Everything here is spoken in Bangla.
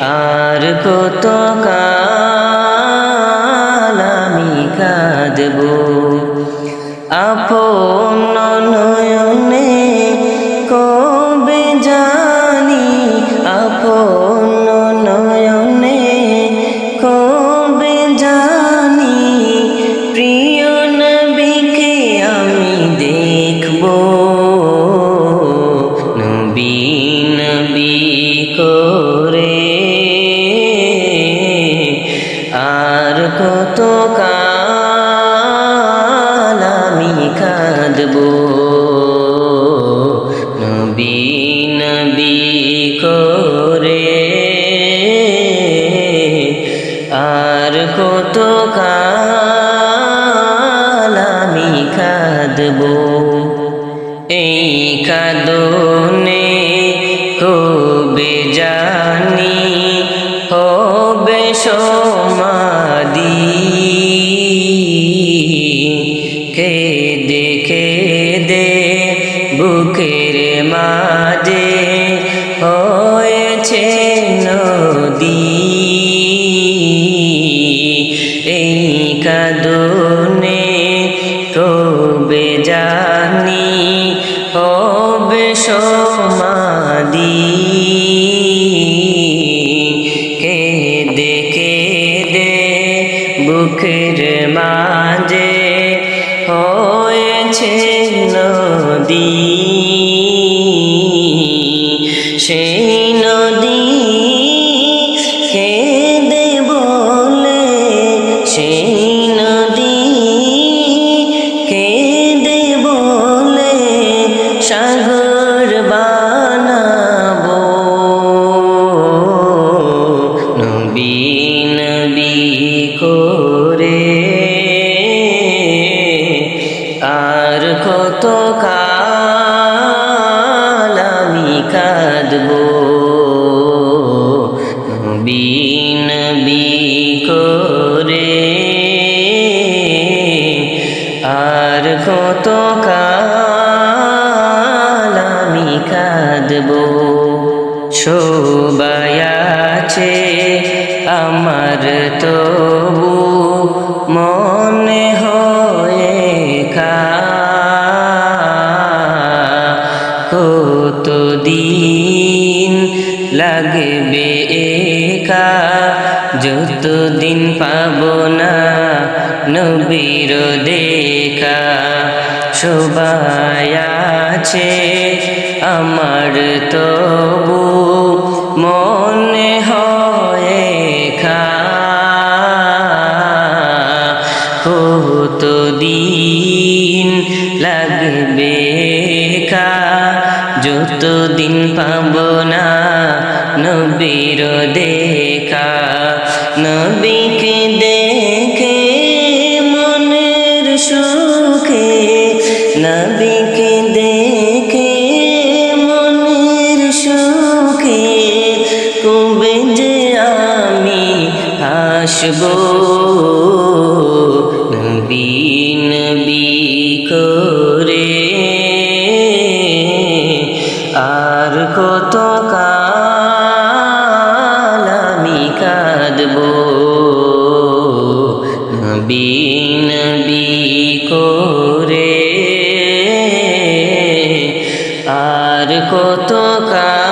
আর কত কাল আমি কাঁদব? আপন নয়নে কবে জানি আপন কত কাল আমি কাঁদব? নবী নবী করে আর কত কাল আমি কাঁদব? এই কাদনে কবে জানি হবে সমাধি বুকের মাঝে হয়েছে নদী। এই কাদনে কবে জানি হবে সমাধি। কেদে কেদে বুকের মাঝে হয়েছে নদী সেই নদী করে আর কত আমি কাঁদব। সবাই আমার তবু মনে হয়ে লাগবে একা, যতদিন পাব না নবীর দেখা। সবাই আছে আমার তবু, মনে হয় খা কতদিন লাগবে কা যতদিন পাব না। নবীর দেখা, নবীকে দেখে মনের সুখে, নবীকে দেখে মনের সুখে, কবে যে আমি নবী নবী। নবী নবী করে। আর কত কাল